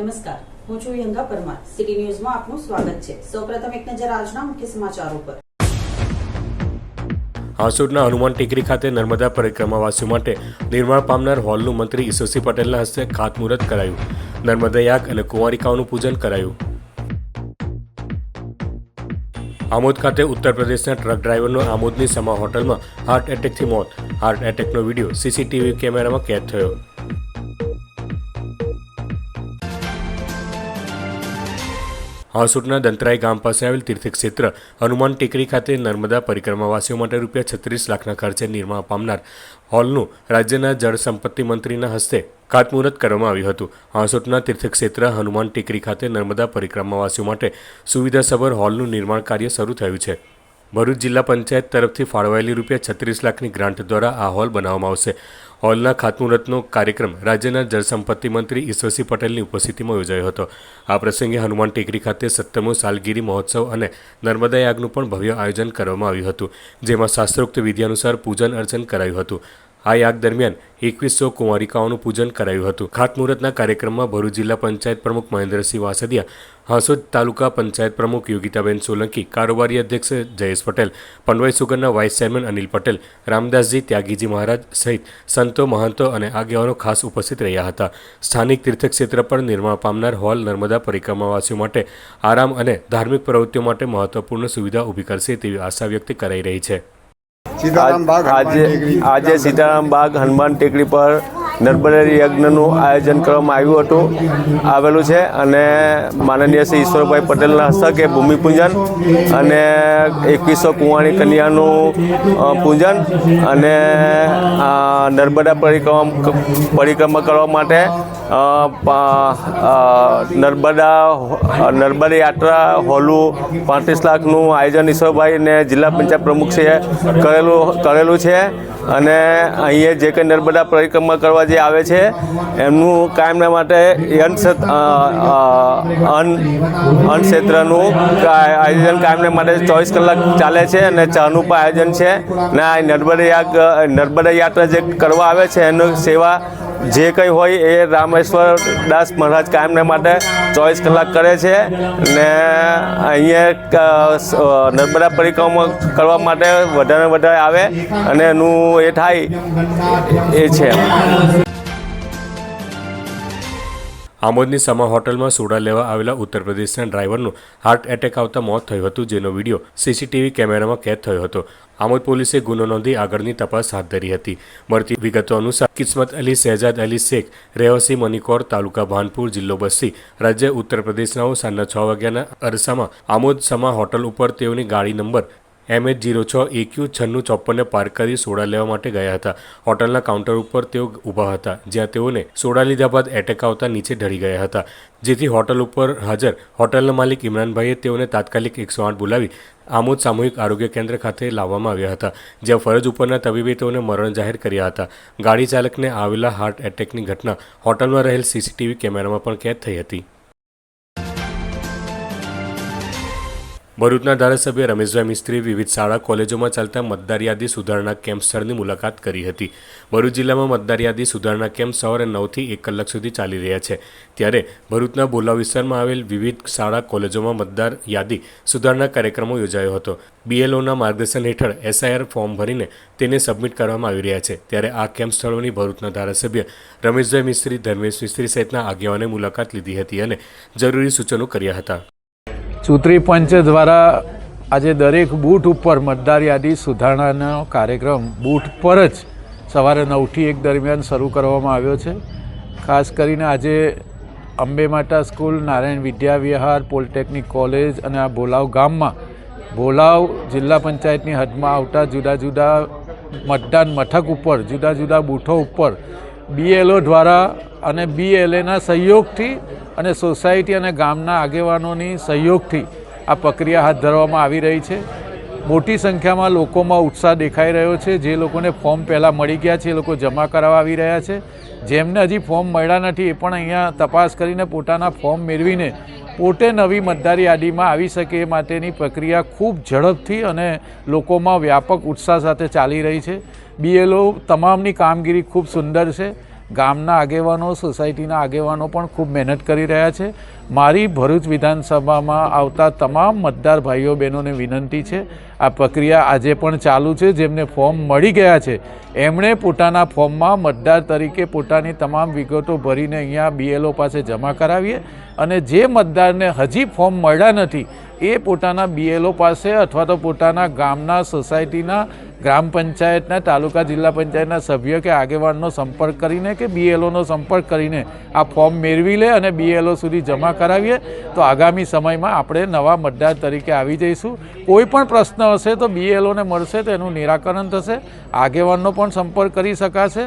નમસ્કાર. હું છું યંગા પરમાર. સિટી ન્યૂઝમાં આપનું સ્વાગત છે. સૌપ્રથમ એક નજર આજના મુખ્ય સમાચારો પર. હાંસોડના હનુમાન ટેકરી ખાતે નર્મદા પરિક્રમાવાસીઓ માટે નિર્માણ પામનાર હોલનું મંત્રી ઈસોસી પટેલના હસ્તે ખાતમુહૂર્ત કરાયું. નર્મદા યાગ અને કુંવારિકાઓનું પૂજન કરાયું. આમોદ ખાતે ઉત્તર પ્રદેશના ટ્રક ડ્રાઈવરનો આમોદની સમા હોટલમાં હાર્ટ એટેકથી મોત. હાર્ટ એટેકનો વીડિયો સીસીટીવી કેમેરામાં કેદ થયો. હાંસોટના દંતરાઈ ગામ પાસે આવેલ તીર્થક્ષેત્ર હનુમાન ટેકરી ખાતે નર્મદા પરિક્રમાવાસીઓ માટે રૂપિયા છત્રીસ લાખના ખર્ચે નિર્માણ પામનાર હોલનું રાજ્યના જળ સંપત્તિ મંત્રીના હસ્તે ખાતમુહૂર્ત કરવામાં આવ્યું હતું. હાંસોટના તીર્થક્ષેત્ર હનુમાન ટેકરી ખાતે નર્મદા પરિક્રમાવાસીઓ માટે સુવિધાસભર હોલનું નિર્માણ કાર્ય શરૂ થયું છે. ભરૂચ જિલ્લા પંચાયત તરફથી ફાળવાયેલી રૂપિયા છત્રીસ લાખની ગ્રાન્ટ દ્વારા આ હોલ બનાવવામાં આવશે. હોલના ખાતમુહૂર્તનો કાર્યક્રમ રાજ્યના જળસંપત્તિ મંત્રી ઈશ્વરસિંહ પટેલની ઉપસ્થિતિમાં યોજાયો હતો. આ પ્રસંગે હનુમાન ટેકરી ખાતે સત્તરમો સાલગીરી મહોત્સવ અને નર્મદા યાગનું પણ ભવ્ય આયોજન કરવામાં આવ્યું હતું, જેમાં શાસ્ત્રોક્ત વિધિ અનુસાર પૂજન અર્ચન કરાયું હતું. આ યાગ દરમિયાન એકવીસો કુંવારિકાઓનું પૂજન કરાયું હતું. ખાતમુહૂર્તના કાર્યક્રમમાં ભરૂચ જિલ્લા પંચાયત પ્રમુખ મહેન્દ્રસિંહ વાસદિયા, હાંસોદ તાલુકા પંચાયત પ્રમુખ યોગિતાબેન સોલંકી, કારોબારી અધ્યક્ષ જયેશ પટેલ પનવાઈ સુગરના વાઇસ ચેરમેન અનિલ પટેલ, રામદાસજી ત્યાગીજી મહારાજ સહિત સંતો, મહંતો અને આગેવાનો ખાસ ઉપસ્થિત રહ્યા હતા. સ્થાનિક તીર્થક્ષેત્ર પર નિર્માણ પામનાર હોલ નર્મદા પરિક્રમાવાસીઓ માટે આરામ અને ધાર્મિક પ્રવૃત્તિઓ માટે મહત્વપૂર્ણ સુવિધા ઊભી કરશે તેવી આશા વ્યક્ત કરાઈ રહી છે. સીતારામ બાગ આજે આજે સીતારામ બાગ હનુમાન ટેકરી પર નર્મદા યજ્ઞનું આયોજન કરવામાં આવ્યું હતું. આવેલું છે અને માનનીય શ્રી ઈશ્વરભાઈ પટેલના હસ્તકે ભૂમિપૂજન અને એકવીસો કુંવાણી કન્યાનું પૂજન અને નર્મદા પરિક્રમા પરિક્રમા કરવા માટે નર્મદા નર્મદા યાત્રા હોલું પાંત્રીસ લાખનું આયોજન ઈશ્વરભાઈ ને જિલ્લા પંચાયત પ્રમુખશ્રીએ કરેલું કરેલું છે. અને અહીંયા જે કંઈ નર્મદા પરિક્રમા કરવા જે આવે છે, એમનું કાયમના માટે અન્ન અન્ન ક્ષેત્રનું આયોજન કાયમને માટે ચોવીસ કલાક ચાલે છે અને ચાનું પણ આયોજન છે. ને આ નર્મદા નર્મદા યાત્રા જે કરવા આવે છે, એનું સેવા જે કંઈ હોય એ રામેશ્વર દાસ મહારાજ કાયમને માટે ચોવીસ કલાક કરે છે ને અહીંયા નર્મદા પરિક્રમા કરવા માટે વધારે વધારે આવે અને એનું એ થાય એ છે. આમોદની સમા હોટલમાં સોડા લેવા આવેલા ઉત્તર પ્રદેશના ડ્રાઈવરનું હાર્ટ એટેક આવતા મોત થયું હતું, જેનો વીડિયો સીસીટીવી કેમેરામાં કેદ થયો હતો. આમોદ પોલીસે ગુનો નોંધી આગળની તપાસ હાથ ધરી હતી. મળતી વિગતો અનુસાર કિસ્મત અલી, શહેજાદ અલી શેખ, રહેવાસી મનિકોર તાલુકા ભાનપુર જિલ્લો બસ્સી, રાજ્ય ઉત્તર પ્રદેશનાઓ સાંજના છ વાગ્યાના અરસામાં આમોદ સમા હોટલ ઉપર તેઓની ગાડી નંબર એમ એચ જીરો છ એક્યુ છન્નું ચોપ્પનને પાર્ક કરી સોડા લેવા માટે ગયા હતા. હોટલના કાઉન્ટર ઉપર તેઓ ઊભા હતા, જ્યાં તેઓને સોડા લીધા બાદ એટેક આવતા નીચે ઢળી ગયા હતા. જેથી હોટલ ઉપર હાજર હોટલના માલિક ઇમરાનભાઈએ તેઓને તાત્કાલિક એકસો આઠ બોલાવી આમોદ સામૂહિક આરોગ્ય કેન્દ્ર ખાતે લાવવામાં આવ્યા હતા, જ્યાં ફરજ ઉપરના તબીબે તેઓને મરણ જાહેર કર્યા હતા. ગાડી ચાલકને આવેલા હાર્ટ એટેકની ઘટના હોટલમાં રહેલ સીસીટીવી કેમેરામાં પણ કેદ થઈ હતી. ભરૂચના ધારાસભ્ય રમેશભાઈ મિસ્ત્રીએ વિવિધ શાળા કોલેજોમાં ચાલતા મતદાર યાદી સુધારણા કેમ્પ સ્થળની મુલાકાત કરી હતી. ભરૂચ જિલ્લામાં મતદાર યાદી સુધારણા કેમ્પ સવારે નવથી એક કલાક સુધી ચાલી રહ્યા છે. ત્યારે ભરૂચના બોલાવ વિસ્તારમાં આવેલ વિવિધ શાળા કોલેજોમાં મતદાર યાદી સુધારણા કાર્યક્રમો યોજાયો હતો. બીએલઓના માર્ગદર્શન હેઠળ એસઆઈઆર ફોર્મ ભરીને તેને સબમિટ કરવામાં આવી રહ્યા છે. ત્યારે આ કેમ્પ સ્થળોની ભરૂચના ધારાસભ્ય રમેશભાઈ મિસ્ત્રી, ધર્મેશ મિસ્ત્રી સહિતના આગેવાને મુલાકાત લીધી હતી અને જરૂરી સૂચનો કર્યા હતા. ચૂંટણી પંચ દ્વારા આજે દરેક બૂથ ઉપર મતદાર યાદી સુધારણાનો કાર્યક્રમ બૂથ પર જ સવારે નવથી એક દરમિયાન શરૂ કરવામાં આવ્યો છે. ખાસ કરીને આજે Ambe Mata school, Narayan Vidya Vihar, polytechnic college અને આ ભોલાવ ગામમાં ભોલાવ જિલ્લા પંચાયતની હદમાં આવતા જુદા જુદા મતદાન મથક ઉપર, જુદા જુદા બૂથો ઉપર બીએલઓ દ્વારા અને બીએલએના સહયોગથી અને સોસાયટી અને ગામના આગેવાનોની સહયોગથી આ પ્રક્રિયા હાથ ધરવામાં આવી રહી છે. મોટી સંખ્યામાં લોકોમાં ઉત્સાહ દેખાઈ રહ્યો છે. જે લોકોને ફોર્મ પહેલાં મળી ગયા છે, એ લોકો જમા કરાવવા આવી રહ્યા છે. જેમને હજી ફોર્મ મળ્યા નથી, એ પણ અહીંયા તપાસ કરીને પોતાના ફોર્મ મેળવીને પોતે નવી મતદાર યાદીમાં આવી શકે એ માટેની પ્રક્રિયા ખૂબ ઝડપથી અને લોકોમાં વ્યાપક ઉત્સાહ સાથે ચાલી રહી છે. બીએલઓ તમામની કામગીરી ખૂબ સુંદર છે. ગામના આગેવાનો, સોસાયટીના આગેવાનો પણ ખૂબ મહેનત કરી રહ્યા છે. મારી ભરૂચ વિધાનસભામાં આવતા તમામ મતદાર ભાઈઓ બહેનોને વિનંતી છે. આ પ્રક્રિયા આજે પણ ચાલુ છે. જેમને ફોર્મ મળી ગયા છે, એમણે પોતાના ફોર્મમાં મતદાર તરીકે પોતાની તમામ વિગતો ભરીને અહીંયા બીએલઓ પાસે જમા કરાવીએ અને જે મતદારને હજી ફોર્મ મળ્યા નથી, એ પોતાના બીએલઓ પાસે અથવા તો પોતાના ગામના સોસાયટીના, ગ્રામ પંચાયતના, તાલુકા જિલ્લા પંચાયતના સભ્ય કે આગેવાનનો સંપર્ક કરીને કે બીએલઓનો સંપર્ક કરીને આ ફોર્મ મેળવી લે અને બીએલઓ સુધી જમા કરાવીએ, તો આગામી સમયમાં આપણે નવા મતદાર તરીકે આવી જઈશું. કોઈ પણ પ્રશ્ન હશે તો બીએલઓને મળશે, તો એનું નિરાકરણ થશે. આગેવાનનો પણ સંપર્ક કરી શકાશે.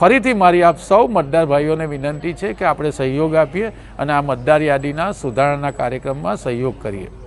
ફરીથી મારી આપ સૌ મતદાર ભાઈઓને વિનંતી છે કે આપણે સહયોગ આપીએ અને આ મતદાર યાદીના સુધારણાના કાર્યક્રમમાં સહયોગ કરીએ.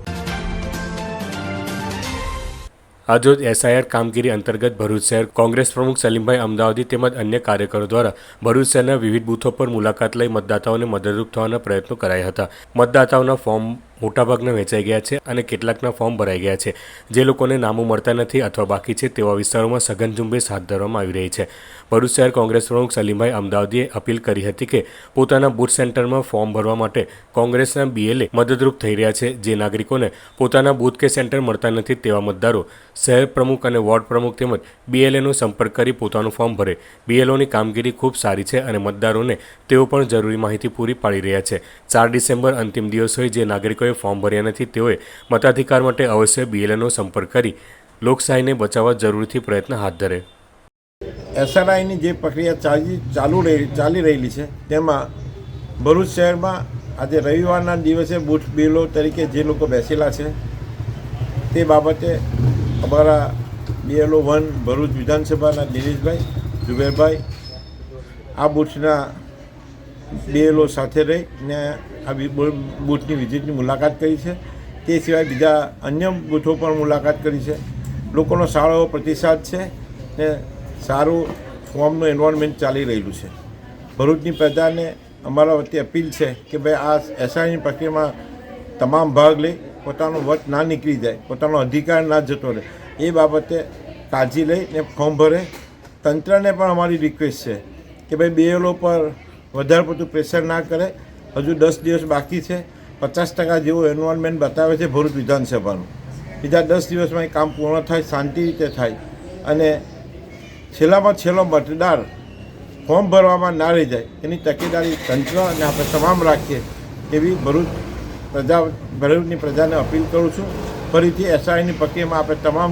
આજરોજ એસઆઈઆર કામગીરી અંતર્ગત ભરૂચ શહેર કોંગ્રેસ પ્રમુખ સલીમભાઈ અમદાવાદી તેમજ અન્ય કાર્યકરો દ્વારા ભરૂચ શહેરના વિવિધ બૂથો પર મુલાકાત લઈ મતદાતાઓને મદદરૂપ થવાના પ્રયત્નો કરાયા હતા. મતદાતાઓના ફોર્મ મોટાભાગના વેચાઈ ગયા છે અને કેટલાકના ફોર્મ ભરાઈ ગયા છે. જે લોકોને નામો મળતા નથી અથવા બાકી છે તેવા વિસ્તારોમાં સઘન ઝુંબેશ હાથ ધરવામાં આવી રહી છે. ભરૂચ શહેર કોંગ્રેસ પ્રમુખ સલીમભાઈ અમદાવાદીએ અપીલ કરી હતી કે પોતાના બૂથ સેન્ટરમાં ફોર્મ ભરવા માટે કોંગ્રેસના બીએલએ મદદરૂપ થઈ રહ્યા છે. જે નાગરિકોને પોતાના બૂથ કે સેન્ટર મળતા નથી તેવા મતદારો શહેર પ્રમુખ અને વોર્ડ પ્રમુખ તેમજ બીએલએનો સંપર્ક કરી પોતાનું ફોર્મ ભરે. બીએલઓની કામગીરી ખૂબ સારી છે અને મતદારોને તેઓ પણ જરૂરી માહિતી પૂરી પાડી રહ્યા છે. ચાર ડિસેમ્બર અંતિમ દિવસ હોય જે નાગરિકોએ ફોર્મ ભર્યા નથી, તેઓએ મતાધિકાર માટે અવશ્ય બીએલએનો સંપર્ક કરી લોકશાહીને બચાવવા જરૂરથી પ્રયત્ન હાથ ધરે. એસઆરઆઈની જે પ્રક્રિયા ચાલી, ચાલુ રહી, ચાલી રહેલી છે, તેમાં ભરૂચ શહેરમાં આજે રવિવારના દિવસે બૂથ બિલો તરીકે જે લોકો બેસેલા છે, તે બાબતે અમારા બીએલઓ વન ભરૂચ વિધાનસભાના દિનેશભાઈ જુબેરભાઈ આ બુથના બીએલઓ સાથે રહીને આ બી- બૂ- બૂથની વિઝિટની મુલાકાત કરી છે. તે સિવાય બીજા અન્ય બૂથો પણ મુલાકાત કરી છે. લોકોનો સારો એવો પ્રતિસાદ છે ને સારું ફોર્મનું એન્વાયરમેન્ટ ચાલી રહેલું છે. ભરૂચની પ્રજાને અમારા વતી અપીલ છે કે ભાઈ આ એસઆઈની પ્રક્રિયામાં તમામ ભાગ લઈ પોતાનો વટ ના નીકળી જાય, પોતાનો અધિકાર ના જતો રહે. એ બાબતે કાળજી લઈને ફોર્મ ભરે. તંત્રને પણ અમારી રિક્વેસ્ટ છે કે ભાઈ બીએલઓ પર વધારે પડતું પ્રેશર ના કરે. હજુ દસ દિવસ બાકી છે. પચાસ ટકા જેવું એન્વાયરમેન્ટ બતાવે છે ભરૂચ વિધાનસભાનું. બીજા દસ દિવસમાં એ કામ પૂર્ણ થાય, શાંતિ રીતે થાય. અને છેલ્લામાં છેલ્લો મતદાર ફોર્મ ભરવામાં ના રહી જાય, એની તકેદારી તંત્ર અને આપણે તમામ રાખીએ એવી ભરૂચ પ્રજા, ભરૂચની પ્રજાને અપીલ કરું છું. ફરીથી એસઆઈની પ્રક્રિયામાં આપણે તમામ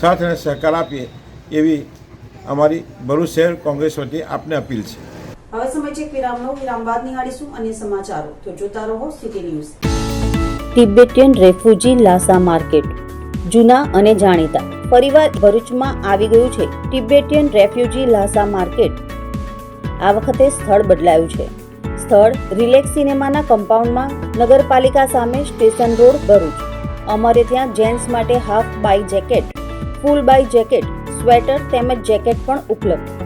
સાથ અને સહકાર આપીએ એવી અમારી ભરૂચ શહેર કોંગ્રેસ વતી આપને અપીલ છે. હવે સમય છે વિરામનો. વિરામ બાદ નિહાળીશું અન્ય સમાચારો. તો જોતા રહો city news. Tibetan refugee Lhasa market. જૂના અને જાણીતા. ફરીવાર ભરૂચમાં આવી ગયું છે તિબેટિયન રેફ્યુજી લાસા માર્કેટ. આ વખતે સ્થળ બદલાયું છે. સ્થળ રિલેક્સ સિનેમાના કમ્પાઉન્ડમાં નગરપાલિકા સામે સ્ટેશન રોડ ભરૂચ. અમારે ત્યાં જેન્ટ્સ માટે હાફ બાય જેકેટ, ફૂલ બાય જેકેટ, સ્વેટર તેમજ જેકેટ પણ ઉપલબ્ધ.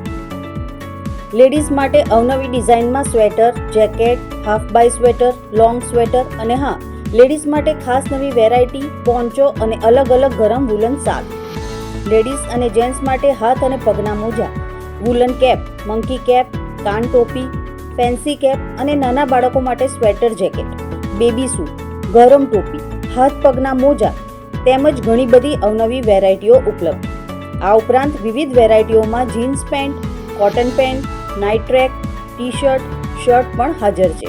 લેડીઝ માટે અવનવી ડિઝાઇનમાં સ્વેટર, જેકેટ, હાફ બાય સ્વેટર, લોંગ સ્વેટર અને હા, લેડીઝ માટે ખાસ નવી વેરાયટી, પોન્ચો અને અલગ અલગ ગરમ વુલન શાક લેડીઝ અને જેન્ટ્સ માટે હાથ અને પગના મોજા વુલન કેપ મંકી કેપ કાન ટોપી ફેન્સી કેપ અને નાના બાળકો માટે સ્વેટર જેકેટ. બેબી સૂટ ગરમ ટોપી, હાથ પગના મોજા, તેમજ ઘણી બધી અવનવી વેરાયટીઓ ઉપલબ્ધ. આ ઉપરાંત વિવિધ વેરાયટીઓમાં jeans pant cotton pant night track T shirt shirt પણ હાજર છે.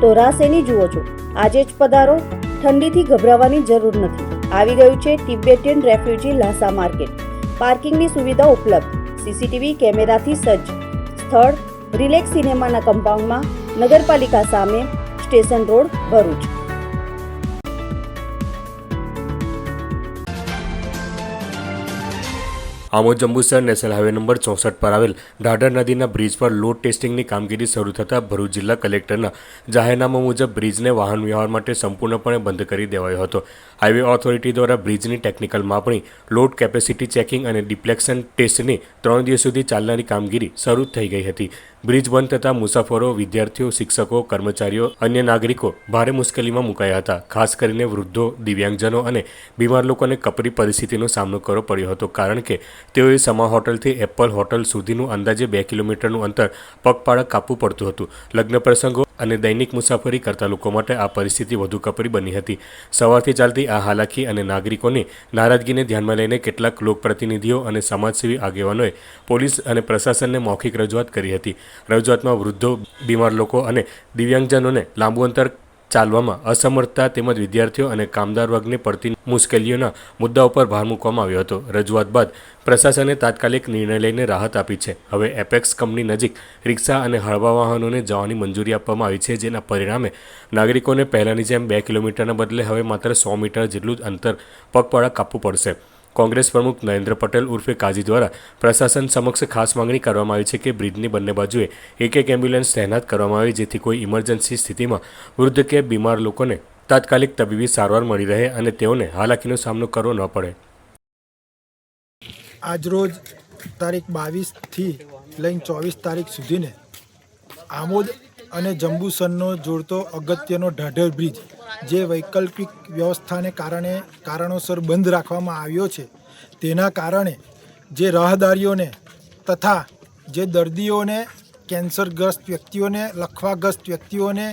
તો રાસ એની જુઓ છો. આજે જ પધારો. ઠંડીથી ગભરાવાની જરૂર નથી. આવી ગયું છે તિબેટિયન રેફ્યુજી લાસા માર્કેટ. પાર્કિંગની સુવિધા ઉપલબ્ધ. સીસીટીવી કેમેરાથી સજ્જ. સ્થળ, રિલેક્સ સિનેમાના કમ્પાઉન્ડમાં, નગરપાલિકા સામે, station road, Bharuch. Amod Jambusar national highway number ચોસઠ પર આવેલ ઢાઢર નદીના બ્રિજ પર લોડ ટેસ્ટિંગની કામગીરી શરૂ થતાં ભરૂચ જિલ્લા કલેક્ટરના જાહેરનામા મુજબ બ્રિજને વાહન વ્યવહાર માટે સંપૂર્ણપણે બંધ કરી દેવાયો હતો. હાઈવે ઓથોરિટી દ્વારા બ્રિજની ટેકનિકલ માપણી, લોડ કેપેસિટી ચેકિંગ અને ડિપ્લેક્શન ટેસ્ટની ત્રણ દિવસ સુધી ચાલનારી કામગીરી શરૂ થઈ ગઈ હતી. બ્રિજ બંધ થતાં મુસાફરો, વિદ્યાર્થીઓ, શિક્ષકો, કર્મચારીઓ, અન્ય નાગરિકો ભારે મુશ્કેલીમાં મુકાયા હતા. ખાસ કરીને વૃદ્ધો, દિવ્યાંગજનો અને બીમાર લોકોને કપરી પરિસ્થિતિનો સામનો કરવો પડ્યો હતો કારણ કે તેઓએ સમા હોટલથી એપલ હોટલ સુધીનું અંદાજે બે કિલોમીટરનું અંતર પગપાળા કાપવું પડતું હતું. લગ્ન પ્રસંગો અને દૈનિક મુસાફરી કરતા લોકો માટે આ પરિસ્થિતિ વધુ કપરી બની હતી. સવારથી ચાલતી આ હાલાકી અને નાગરિકોની નારાજગીને ધ્યાનમાં લઈને કેટલાક લોકપ્રતિનિધિઓ અને સમાજસેવી આગેવાનોએ પોલીસ અને પ્રશાસનને મૌખિક રજૂઆત કરી હતી. રજૂઆતમાં વૃદ્ધો, બીમાર લોકો અને દિવ્યાંગજનોને લાંબુ અંતર ચાલવામાં અસમર્થતા તેમજ વિદ્યાર્થીઓ અને કામદાર વર્ગને પડતી મુશ્કેલીઓના મુદ્દા ઉપર ભાર મૂકવામાં આવ્યો હતો. રજૂઆત બાદ પ્રશાસને તાત્કાલિક નિર્ણય લઈને રાહત આપી છે. હવે એપેક્સ કંપની નજીક રિક્ષા અને હળવા વાહનોને જવાની મંજૂરી આપવામાં આવી છે, જેના પરિણામે નાગરિકોને પહેલાંની જેમ બે કિલોમીટરના બદલે હવે માત્ર સો મીટર જેટલું જ અંતર પગપાળા કાપવું પડશે. કોંગ્રેસ પ્રમુખ નરેન્દ્ર પટેલ ઉર્ફે કાજી દ્વારા પ્રશાસન સમક્ષ ખાસ માંગણી કરવામાં આવી છે કે બ્રિજની બંને બાજુએ એક એક એમ્બ્યુલન્સ તહેનાત કરવામાં આવે જેથી કોઈ ઇમરજન્સી સ્થિતિમાં વૃદ્ધ કે બીમાર લોકોને તાત્કાલિક તબીબી સારવાર મળી રહે અને તેઓને હાલાકીનો સામનો કરવો ન પડે. આજરોજ તારીખ બાવીસથી લઈને ચોવીસ તારીખ સુધીને આમોદ અને જંબુસરનો જોડતો અગત્યનો ઢાઢર બ્રિજ, જે વૈકલ્પિક વ્યવસ્થાને કારણે કારણોસર બંધ રાખવામાં આવ્યો છે. તેના કારણે જે રાહદારીઓને તથા જે દર્દીઓને કેન્સરગ્રસ્ત વ્યક્તિઓને, લખવાગ્રસ્ત વ્યક્તિઓને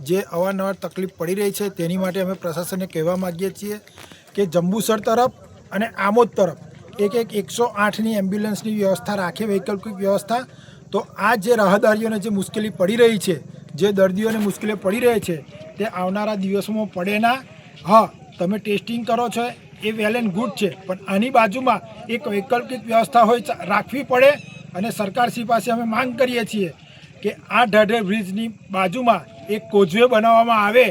જે અવારનવાર તકલીફ પડી રહી છે, તેની માટે અમે પ્રશાસનને કહેવા માગીએ છીએ કે જંબુસર તરફ અને આમોદ તરફ એક એક એકસો આઠની એમ્બ્યુલન્સની વ્યવસ્થા રાખે, વૈકલ્પિક વ્યવસ્થા તો આ જે રાહદારીઓને જે મુશ્કેલી પડી રહી છે, જે દર્દીઓને મુશ્કેલી પડી રહી છે, તે આવનારા દિવસોમાં પડે ના. હા, તમે ટેસ્ટિંગ કરો છો, એ વેલ એન્ડ ગુડ છે, પણ આની બાજુમાં એક વૈકલ્પિક વ્યવસ્થા હોય રાખવી પડે અને સરકારશ્રી પાસે અમે માંગ કરીએ છીએ કે આ ઢઢે બ્રિજની બાજુમાં એક કોઝવે બનાવવામાં આવે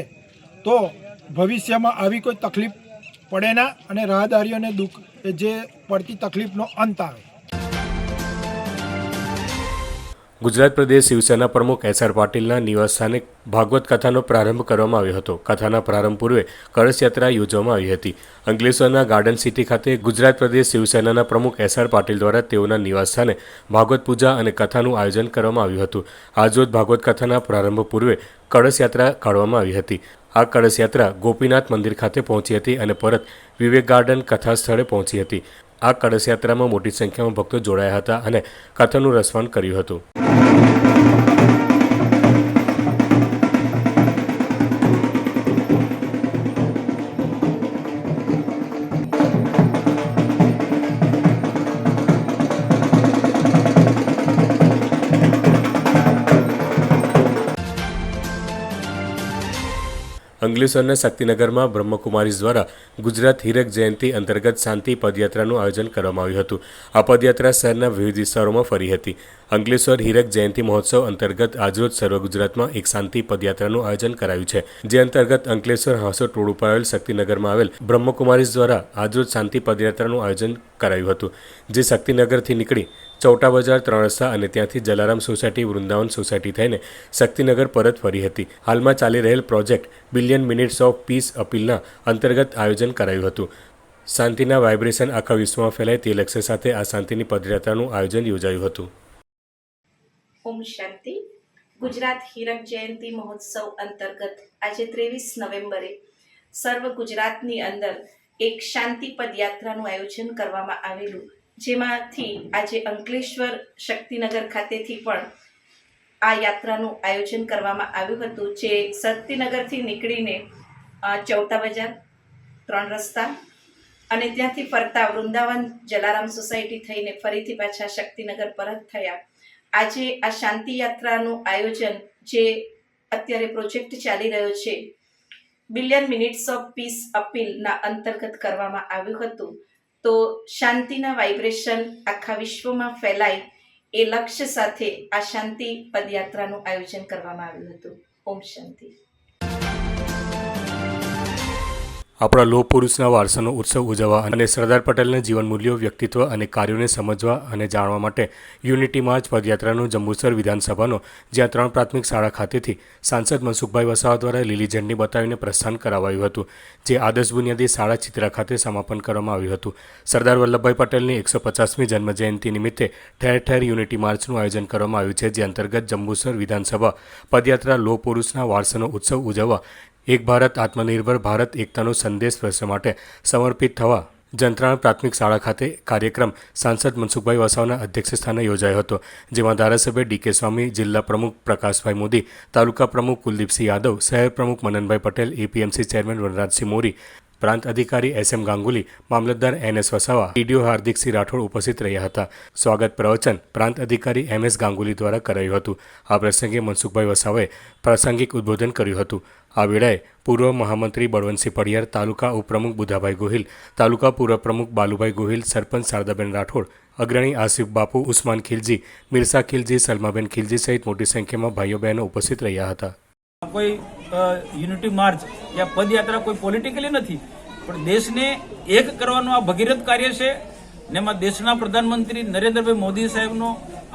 તો ભવિષ્યમાં આવી કોઈ તકલીફ પડે ના અને રાહદારીઓને દુઃખ જે પડતી તકલીફનો અંત આવે. ગુજરાત પ્રદેશ શિવસેના પ્રમુખ એસ આર પાટીલના નિવાસસ્થાને ભાગવત કથાનો પ્રારંભ કરવામાં આવ્યો હતો. કથાના પ્રારંભ પૂર્વે કળશયાત્રા યોજવામાં આવી હતી. અંકલેશ્વરના ગાર્ડન સિટી ખાતે ગુજરાત પ્રદેશ શિવસેનાના પ્રમુખ એસ આર પાટીલ દ્વારા તેઓના નિવાસસ્થાને ભાગવત પૂજા અને કથાનું આયોજન કરવામાં આવ્યું હતું. આજરોજ ભાગવત કથાના પ્રારંભ પૂર્વે કળશયાત્રા કાઢવામાં આવી હતી. આ કળશયાત્રા ગોપીનાથ મંદિર ખાતે પહોંચી હતી અને પરત વિવેક ગાર્ડન કથા સ્થળે પહોંચી હતી. આ કળશયાત્રામાં મોટી સંખ્યામાં ભક્તો જોડાયા હતા અને કથાનું રસવાન કર્યું હતું. અંકલેશ્વરના શક્તિનગરમાં બ્રહ્મકુમારીઝ દ્વારા ગુજરાત હીરક જયંતિ અંતર્ગત શાંતિ પદયાત્રાનું આયોજન કરવામાં આવ્યું હતું. આ પદયાત્રા શહેરના વિવિધ વિસ્તારોમાં ફરી હતી. અંકલેશ્વર હીરક જયંતિ મહોત્સવ અંતર્ગત આજરોજ સર્વ ગુજરાતમાં એક શાંતિ પદયાત્રાનું આયોજન કરાયું છે. જે અંતર્ગત અંકલેશ્વર હાંસોટ રોડ ઉપર આવેલ શક્તિનગરમાં આવેલ બ્રહ્મકુમારીઝ દ્વારા આજરોજ શાંતિ પદયાત્રાનું આયોજન કરાયું હતું. જે શક્તિનગરથી નીકળી ચૌટા બજાર ત્રણ રસ્તા અને ત્યાંથી જલારામ સોસાયટી, વૃંદાવન સોસાયટી થઈને શક્તિનગર પરત ફરી હતી. હાલમાં ચાલી રહેલ project billion minutes of peace અપીલના અંતર્ગત આયોજન કરાયું હતું. શાંતિના વાઇબ્રેશન આખા વિશ્વમાં ફેલાય તે લક્ષ્ય સાથે આ શાંતિની પદયાત્રાનું આયોજન યોજાયું હતું. ઓમ શાંતિ. ગુજરાત હીરક જયંતિ મહોત્સવ અંતર્ગત આજે ત્રેવીસ નવેમ્બરે સર્વ ગુજરાતની અંદર એક શાંતિ પદયાત્રાનું આયોજન કરવામાં આવેલું જેમાંથી આજે અંકલેશ્વર શક્તિનગર ખાતેથી પણ આ યાત્રાનું આયોજન કરવામાં આવ્યું હતું, જે શક્તિનગરથી નીકળીને ચૌટા બજાર, ત્રણ રસ્તા અને ત્યાંથી ફરતા વૃંદાવન જલારામ સોસાયટી થઈને ફરીથી પાછા શક્તિનગર પરત થયા. આજે આ શાંતિ યાત્રાનું આયોજન જે અત્યારે પ્રોજેક્ટ ચાલી રહ્યો છે, બિલિયન મિનિટ્સ ઓફ પીસ અપીલના અંતર્ગત કરવામાં આવ્યું હતું. તો શાંતિના વાઇબ્રેશન આખા વિશ્વમાં ફેલાય એ લક્ષ્ય સાથે આ શાંતિ પદયાત્રાનું આયોજન કરવામાં આવ્યું હતું. ઓમ શાંતિ. આપણા લોહ પુરુષના વારસાનો ઉત્સવ ઉજવવા અને સરદાર પટેલના જીવન મૂલ્યો, વ્યક્તિત્વ અને કાર્યોને સમજવા અને જાણવા માટે યુનિટી માર્ચ પદયાત્રાનું જંબુસર વિધાનસભાનો, જ્યાં ત્રણ પ્રાથમિક શાળા ખાતેથી સાંસદ મનસુખભાઈ વસાવા દ્વારા લીલી ઝંડી બતાવીને પ્રસ્થાન કરાવાયું હતું, જે આદર્શ બુનિયાદી શાળા ચિત્રા ખાતે સમાપન કરવામાં આવ્યું હતું. સરદાર વલ્લભભાઈ પટેલની એકસો પચાસમી જન્મજયંતિ નિમિત્તે ઠેર ઠેર યુનિટી માર્ચનું આયોજન કરવામાં આવ્યું છે, જે અંતર્ગત જંબુસર વિધાનસભા પદયાત્રા લોહ પુરુષના વારસાનો ઉત્સવ ઉજવવા એક ભારત આત્મનિર્ભર ભારત એકતાનો સંદેશ પ્રસરવા માટે સમર્પિત થવા જંત્રાણ પ્રાથમિક શાળા ખાતે કાર્યક્રમ સાંસદ મનસુખભાઈ વસાવાના અધ્યક્ષસ્થાને યોજાયો હતો, જેમાં ધારાસભ્ય ડીકે સ્વામી, જિલ્લા પ્રમુખ પ્રકાશભાઈ મોદી, તાલુકા પ્રમુખ કુલદીપસિંહ યાદવ, શહેર પ્રમુખ મનનભાઈ પટેલ, એપીએમસી ચેરમેન વનરાજસિંહ મોરી પ્રાંત અધિકારી એસ એમ ગાંગુલી, મામલતદાર N S Vasava, DDO Hardiksinh Rathod ઉપસ્થિત રહ્યા હતા. સ્વાગત પ્રવચન પ્રાંત અધિકારી એમ એસ ગાંગુલી દ્વારા કરાયું હતું. આ પ્રસંગે મનસુખભાઈ વસાવાએ પ્રાસંગિક ઉદ્બોધન કર્યું હતું. આ વેળાએ પૂર્વ મહામંત્રી બળવંતસિંહ પડિયાર, તાલુકા ઉપપ્રમુખ બુધાભાઈ ગોહિલ, તાલુકા પૂર્વ પ્રમુખ બાલુભાઈ ગોહિલ, સરપંચ શારદાબેન રાઠોડ, અગ્રણી આસિફ બાપુ, ઉસ્માન ખિલજી, મિર્સા ખિલજી, સલમાબેન ખિલજી સહિત મોટી સંખ્યામાં ભાઈઓ બહેનો ઉપસ્થિત રહ્યા હતા. કોઈ યુનિટી માર્ચ યા પદયાત્રા કોઈ પોલિટિકલી નથી. પણ દેશને એક કરવાનું આ ભગીરથ કાર્ય છે ને એમાં દેશના પ્રધાનમંત્રી નરેન્દ્રભાઈ મોદી સાહેબનો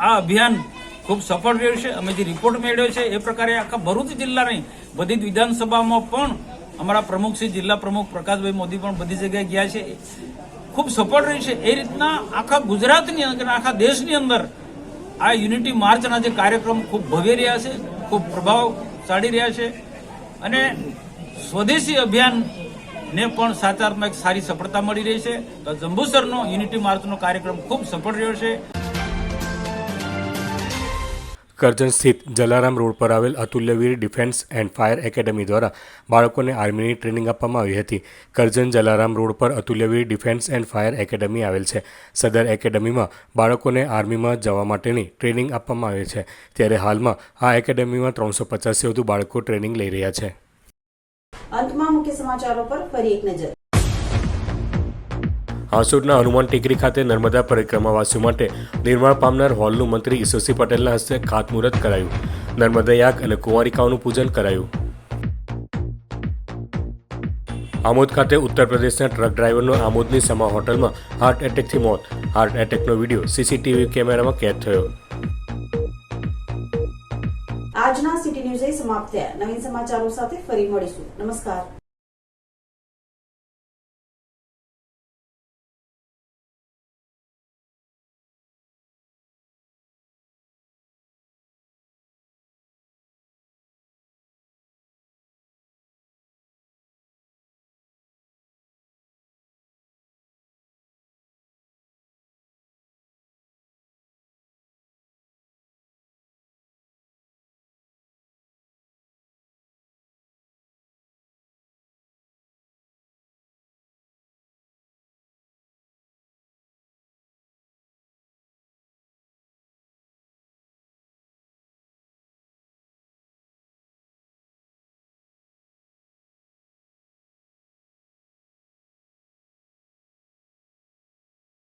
આ અભિયાન ખૂબ સફળ રહ્યું છે. અમે જે રિપોર્ટ મેળવ્યો છે એ પ્રકારે આખા ભરૂચ જિલ્લાની બધી જ વિધાનસભામાં પણ અમારા પ્રમુખ શ્રી જિલ્લા પ્રમુખ પ્રકાશભાઈ મોદી પણ બધી જગ્યાએ ગયા છે. ખૂબ સફળ રહ્યું છે. એ રીતના આખા ગુજરાતની અંદર આખા દેશની અંદર આ યુનિટી માર્ચના જે કાર્યક્રમ ખૂબ ભવ્ય રહ્યા છે, ખૂબ પ્રભાવશાળી રહ્યા છે. અને સ્વદેશી અભિયાનને પણ સાચારમાં એક સારી સફળતા મળી રહી છે. તો જંબુસરનો યુનિટી માર્ચનો કાર્યક્રમ ખૂબ સફળ રહ્યો છે. કરજણ સ્થિત જલારામ રોડ પર આવેલ Atulyaveer defence and fire academy દ્વારા બાળકોને આર્મીની ટ્રેનિંગ આપવામાં આવી હતી. કરજણ જલારામ રોડ પર Atulyaveer defence and fire academy આવેલ છે. સદર એકેડમીમાં બાળકોને આર્મીમાં જવા માટેની ટ્રેનિંગ આપવામાં આવે છે. ત્યારે હાલમાં આ એકેડમીમાં ત્રણસો પચાસથી વધુ બાળકો ટ્રેનિંગ લઈ રહ્યા છે. અંતમાં મુખ્ય સમાચારો પર ફરી એક નજર. હાંસોડના હનુમાન ટેકરી ખાતે નર્મદા પરિક્રમાવાસીઓ માટે નિર્માણ પામનાર હોલનું મંત્રી ઈશ્વરસિંહ પટેલના હસ્તે ખાતમુહૂર્ત કરાયું. નર્મદા યાગ અને કુંવારિકાઓનું પૂજન કરાયું. આમોદ ખાતે ઉત્તર પ્રદેશના ટ્રક ડ્રાઈવરનો આમોદની સમા હોટલમાં હાર્ટ એટેકથી મોત. હાર્ટ એટેકનો વીડિયો સીસીટીવી કેમેરામાં કેદ થયો. આજના સિટી ન્યૂઝ સમાપ્ત થયા. નવીન સમાચારો સાથે ફરી મળીશું. નમસ્કાર.